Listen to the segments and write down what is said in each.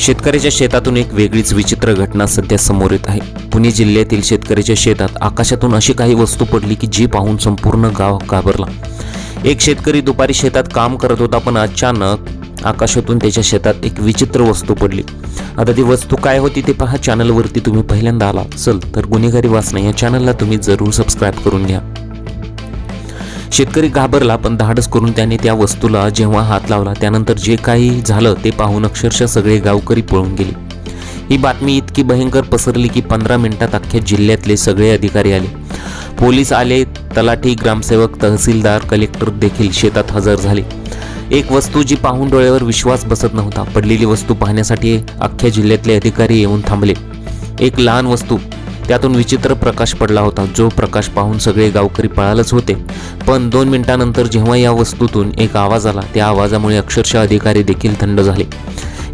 शेतकऱ्याच्या शेतातून एक वेगळीच विचित्र घटना सध्या समोर येत आहे. पुणे जिल्ह्यातील शेतकऱ्याच्या शेतात आकाशातून अशी काही वस्तू पडली की जी पाहून संपूर्ण गाव घाबरला. एक शेतकरी दुपारी शेतात काम करत होता पण अचानक आकाशातून त्याच्या शेतात एक विचित्र वस्तू पडली. आता ती वस्तू काय होती ते पहा चॅनलवरती तुम्ही पहिल्यांदा आला चल तर गुन्हेगारी वाचना या चॅनलला तुम्ही जरूर सबस्क्राईब करून घ्या. शेतकरी घाबरला पण धाडस करून त्याने त्या वस्तूला जेव्हा हात लावला त्यानंतर जे काही झालं ते पाहून अक्षरशः सगळे गावकरी पळून गेले. ही बातमी इतकी भयंकर पसरली की पंधरा मिनिटात अख्ख्या जिल्ह्यातले सगळे अधिकारी आले. पोलीस आले तलाठी ग्रामसेवक तहसीलदार कलेक्टर देखील शेतात हजर झाले. एक वस्तू जी पाहून डोळ्यावर विश्वास बसत नव्हता पडलेली वस्तू पाहण्यासाठी अख्ख्या जिल्ह्यातले अधिकारी येऊन थांबले. एक लहान वस्तू त्यातून विचित्र प्रकाश पडला होता. जो प्रकाश पाहून सगळे गावकरी पळालच होते. पण दोन मिनिटानंतर जेव्हा या वस्तूतून एक आवाज आला त्या आवाजामुळे अक्षरशः अधिकारी देखील थंड झाले.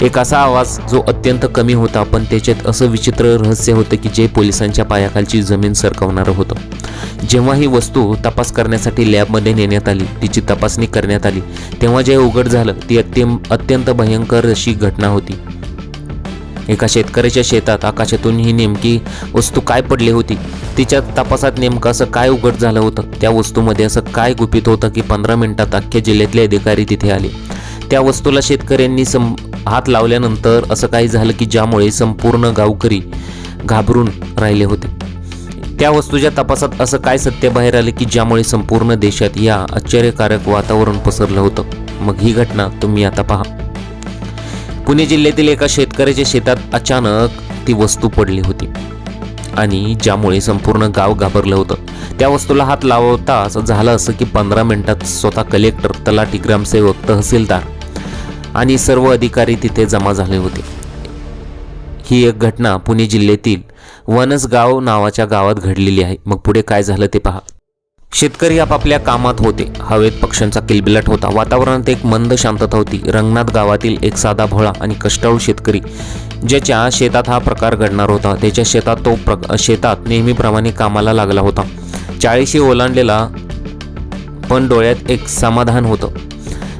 एक असा आवाज जो अत्यंत कमी होता पण त्याच्यात असं विचित्र रहस्य होतं की जे पोलिसांच्या पायाखालची जमीन सरकवणारं होतं. जेव्हा ही वस्तू तपास करण्यासाठी लॅबमध्ये नेण्यात आली तिची तपासणी करण्यात आली तेव्हा जे उघड झालं ती अत्यंत अत्यंत भयंकर अशी घटना होती. एका शेतकऱ्याच्या शेतात आकाशातून ही नेमकी वस्तू काय पडली होती? तिच्या तपासात नेमकं असं काय उघड झालं होतं? त्या वस्तूमध्ये असं काय गुपित होतं की पंधरा मिनिटात अख्ख्या जिल्ह्यातले अधिकारी तिथे आले? त्या वस्तूला शेतकऱ्यांनी सं हात लावल्यानंतर असं काही झालं की ज्यामुळे संपूर्ण गावकरी घाबरून राहिले होते? त्या वस्तूच्या तपासात असं काय सत्य बाहेर आले की ज्यामुळे संपूर्ण देशात या आश्चर्यकारक वातावरण पसरलं होतं? मग ही घटना तुम्ही आता पहा. पुणे जिल्ह्यातील एका शेतकऱ्याच्या शेतात अचानक ती वस्तू पडली होती. आणि ज्यामुळे संपूर्ण गाव घाबरलं होतं. त्या वस्तूला हात लावता असं झालं असं की पंधरा मिनिटात स्वतः कलेक्टर तलाठी ग्रामसेवक तहसीलदार आणि सर्व अधिकारी तिथे जमा झाले होते. ही एक घटना पुणे जिल्ह्यातील वनसगाव नावाच्या गावात घडलेली आहे. मग पुढे काय झालं ते पहा. शेतकरी आपापल्या कामात होते. हवेत पक्ष्यांचा किलबिलाट होता. वातावरणात एक मंद शांतता होती. रंगनाथ गावातील एक साधा भोळा आणि कष्टाळू शेतकरी ज्याच्या शेतात हा प्रकार घडणार होता. त्याच्या शेतात तो प्र शेतात नेहमीप्रमाणे कामाला लागला होता. चाळीशी ओलांडलेला पण डोळ्यात एक समाधान होतं.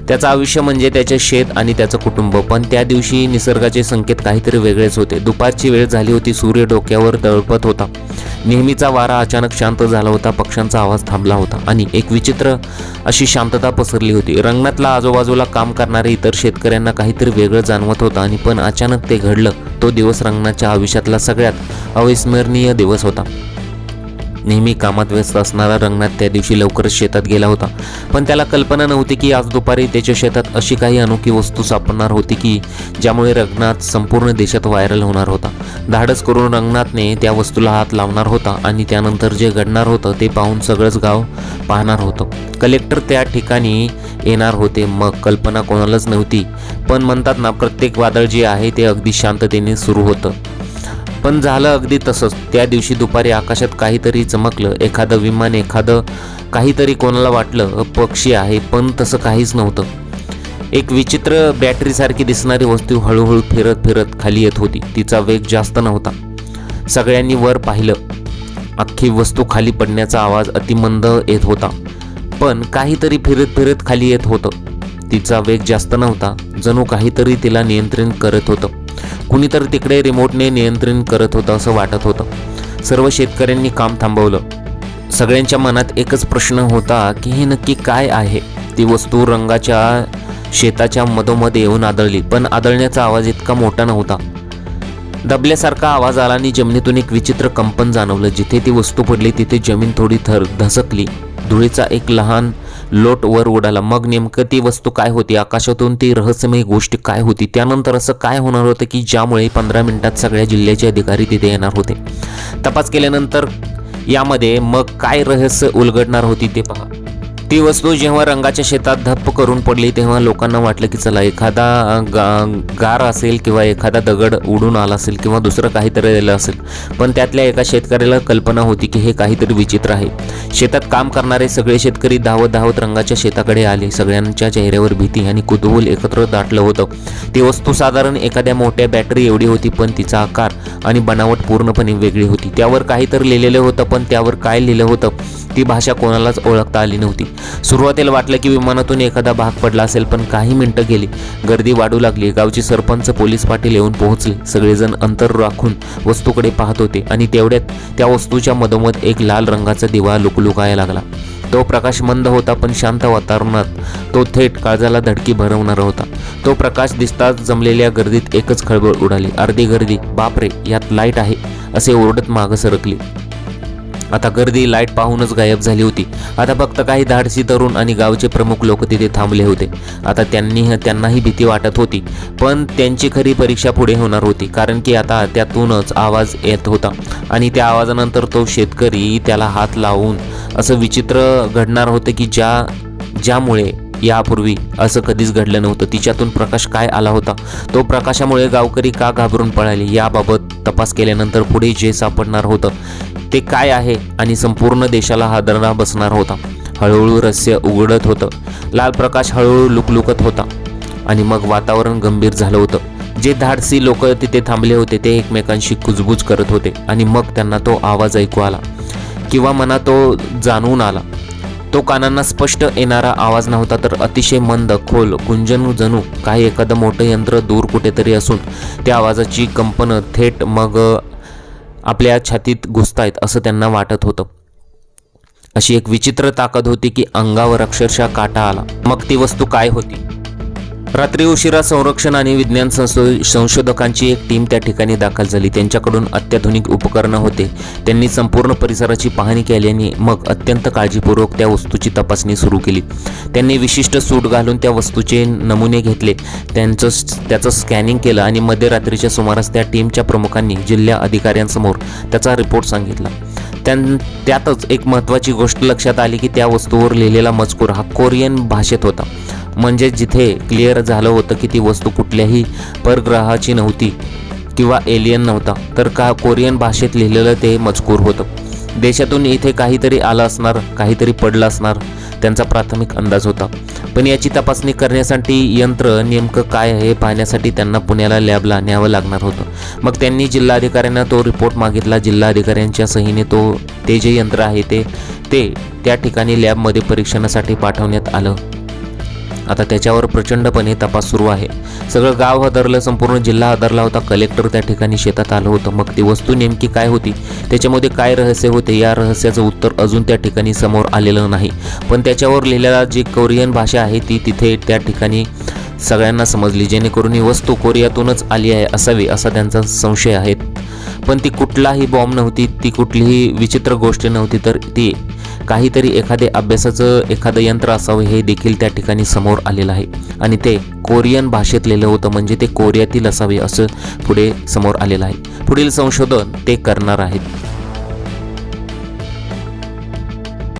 त्याचं आयुष्य म्हणजे त्याचे शेत आणि त्याचं कुटुंब. पण त्या दिवशी निसर्गाचे संकेत काहीतरी वेगळेच होते. दुपारची वेळ झाली होती. सूर्य डोक्यावर तळपत होता. नेहमीचा वारा अचानक शांत झाला होता पक्ष्यांचा आवाज थांबला होता आणि एक विचित्र अशी शांतता पसरली होती. रंगणातला आजूबाजूला काम करणारे इतर शेतकऱ्यांना काहीतरी वेगळं जाणवत होतं आणि पण अचानक ते घडलं. तो दिवस रंगणाच्या आयुष्यातला सगळ्यात अविस्मरणीय दिवस होता. नेहमी कामात व्यस्त असणारा रंगनाथ त्या दिवशी लवकरच शेतात गेला होता. पण त्याला कल्पना नव्हती की आज दुपारी त्याच्या शेतात अशी काही अनोखी वस्तू सापडणार होती की ज्यामुळे रंगनाथ संपूर्ण देशात व्हायरल होणार होता. धाडस करून रंगनाथने त्या वस्तूला हात लावणार होता आणि त्यानंतर जे घडणार होतं ते पाहून सगळंच गाव पाहणार होतं. कलेक्टर त्या ठिकाणी येणार होते. मग कल्पना कोणालाच नव्हती. पण म्हणतात ना प्रत्येक वादळ जे आहे ते अगदी शांततेने सुरू होतं. पण झालं अगदी तसंच. त्या दिवशी दुपारी आकाशात काहीतरी चमकलं. एखादं विमान एखादं काहीतरी कोणाला वाटलं. पक्षी आहे पण तसं काहीच नव्हतं. एक विचित्र बॅटरीसारखी दिसणारी वस्तू हळूहळू फिरत फिरत खाली येत होती. तिचा वेग जास्त नव्हता. सगळ्यांनी वर पाहिलं. अख्खी वस्तू खाली पडण्याचा आवाज अतिमंद येत होता. पण काहीतरी फिरत फिरत खाली येत होतं. तिचा वेग जास्त नव्हता. जणू काहीतरी तिला नियंत्रण करत होतं. कुणीतरी तिकडे रिमोटने नियंत्रण करत होतं असं वाटत होतं. सर्व शेतकऱ्यांनी काम थांबवलं. सगळ्यांच्या मनात एकच प्रश्न होता की हे नक्की काय आहे? ती वस्तू रंगाच्या शेताच्या मधोमध येऊन आदळली पण आदळण्याचा आवाज इतका मोठा नव्हता. दबल्यासारखा आवाज आला आणि जमिनीतून एक विचित्र कंपन जाणवलं. जिथे ती वस्तू पडली तिथे जमीन थोडी थर धसकली. धुळीचा एक लहान लोट वर उडाला. मग नेमकं ती वस्तू काय होती? आकाशातून ती रहस्यमय गोष्ट काय होती? त्यानंतर असं काय होणार होतं की ज्यामुळे पंधरा मिनिटात सगळ्या जिल्ह्याचे अधिकारी तिथे येणार होते? तपास केल्यानंतर यामध्ये मग काय रहस्य उलगडणार होती ते पहा. ती वस्तू जेव्हा रंगाच्या शेतात धप्प करून पडली तेव्हा लोकांना वाटलं की चला एखादा गा गार असेल किंवा एखादा दगड उडून आला असेल किंवा दुसरं काहीतरी आलं असेल पण त्यातल्या एका शेतकऱ्याला कल्पना होती की हे काहीतरी विचित्र आहे. शेतात काम करणारे सगळे शेतकरी धावत धावत रंगाच्या शेताकडे आले. सगळ्यांच्या चेहऱ्यावर भीती आणि कुतूहल एकत्र दाटलं होतं. ती वस्तू साधारण एखाद्या मोठ्या बॅटरी एवढी होती पण तिचा आकार आणि बनावट पूर्णपणे वेगळी होती. त्यावर काहीतरी लिहिलेलं होतं पण त्यावर काय लिहिलं होतं ती भाषा कोणालाच ओळखता आली नव्हती. सुरुवातीला वाटलं की विमानातून एखादा भाग पडला असेल पण काही मिनिटं गेली. गर्दी वाढू लागली. गावची सरपंच पोलीस पाटील येऊन पोहोचले. सगळेजण अंतर राखून वस्तूकडे पाहत होते आणि तेवढ्यात त्या वस्तूच्या मधोमध एक लाल रंगाचा दिवा लुकलुकायला लागला. तो प्रकाश मंद होता पण शांत वातावरणात तो थेट काळजाला धडकी भरवणारा होता. तो प्रकाश दिसताच जमलेल्या गर्दीत एकच खळबळ उडाली. अर्धी गर्दी बापरे यात लाइट आहे असे ओरडत मागं सरकली. आता गर्दी लाइट पाहूनच गायब झाली होती. आता फक्त काही धाडसी तरुण आणि गावचे प्रमुख लोक तिथे थांबले होते. आता त्यांनी त्यांनाही भीती वाटत होती. पण त्यांची खरी परीक्षा पुढे होणार होती कारण की आता त्यातूनच आवाज येत होता. आणि त्या आवाजानंतर तो शेतकरी त्याला हात लावून असं विचित्र घडणार होतं की ज्या ज्यामुळे यापूर्वी असं कधीच घडलं नव्हतं. तिच्यातून प्रकाश काय आला होता? तो प्रकाशामुळे गावकरी का घाबरून पळाले? याबाबत तपास केल्यानंतर पुढे जे सापडणार होतं ते काय आहे आणि संपूर्ण देशाला हादरणा बसणार होता. हळूहळू रहस्य उघडत होतं. लाल प्रकाश हळूहळू लुकलुकत होता. आणि मग वातावरण गंभीर झालं होतं. जे धाडसी लोक तिथे थांबले होते ते एकमेकांशी कुजबूज करत होते. आणि मग त्यांना तो आवाज ऐकू आला. किंवा मना तो जाणून आला. तो कानांना स्पष्ट येणारा आवाज नव्हता तर अतिशय मंद खोल गुंजन जणू काही एखादं मोठं यंत्र दूर कुठेतरी असून त्या आवाजाची कंपनं थेट मग आपल्या छातीत घुसतायत असं त्यांना वाटत होतं. अशी एक विचित्र ताकद होती की अंगावर अक्षरशः काटा आला. मग ती वस्तू काय होती? रात्री उशिरा संरक्षण आणि विज्ञान संशो- संशोधकांची एक टीम त्या ठिकाणी दाखल झाली. त्यांच्याकडून अत्याधुनिक उपकरणं होते. त्यांनी संपूर्ण परिसराची पाहणी केली आणि मग अत्यंत काळजीपूर्वक त्या वस्तूची तपासणी सुरू केली. त्यांनी विशिष्ट सूट घालून त्या वस्तूचे नमुने घेतले. त्यांचं त्याचं स्कॅनिंग केलं आणि मध्यरात्रीच्या सुमारास त्या टीमच्या प्रमुखांनी जिल्हा अधिकाऱ्यांसमोर त्याचा रिपोर्ट सांगितला. त्यां त्यातच एक महत्त्वाची गोष्ट लक्षात आली की त्या वस्तूवर लिहिलेला मजकूर हा कोरियन भाषेत होता. म्हणजे जिथे क्लिअर झालं होतं की ती वस्तू कुठल्याही परग्रहाची नव्हती किंवा एलियन नव्हता तर का कोरियन भाषेत लिहिलेलं ते मजकूर होतं. देशातून इथे काहीतरी आलं असणार काहीतरी पडलं असणार त्यांचा प्राथमिक अंदाज होता. पण याची तपासणी करण्यासाठी यंत्र नेमकं काय आहे हे पाहण्यासाठी त्यांना पुण्याला लॅबला न्यावं लागणार होतं. मग त्यांनी जिल्हाधिकाऱ्यांना तो रिपोर्ट मागितला. जिल्हाधिकाऱ्यांच्या सहीने तो ते जे यंत्र आहे ते ते त्या ठिकाणी लॅबमध्ये परीक्षणासाठी पाठवण्यात आलं. आता त्याच्यावर प्रचंडपणे तपास सुरू आहे. सगळं गाव हादरलं संपूर्ण जिल्हा हादरला होता. कलेक्टर त्या ठिकाणी शेतात आलं होतं. मग ती वस्तू नेमकी काय होती? त्याच्यामध्ये काय रहस्य होते? या रहस्याचं उत्तर अजून त्या ठिकाणी समोर आलेलं नाही. पण त्याच्यावर लिहिलेला जी कोरियन भाषा आहे ती तिथे त्या ठिकाणी सगळ्यांना समजली. जेणेकरून ही वस्तू कोरियातूनच आली आहे असावी असा त्यांचा संशय आहे. पण ती कुठलाही बॉम्ब नव्हती ती कुठलीही विचित्र गोष्ट नव्हती तर ती काहीतरी एखादे अभ्यासाचं एखादं यंत्र असावं हे देखील त्या ठिकाणी समोर आलेलं आहे. आणि ते कोरियन भाषेत लिहिलं होतं म्हणजे ते कोरियातील असावे असं पुढे समोर आलेलं आहे. पुढील संशोधन ते करणार आहेत.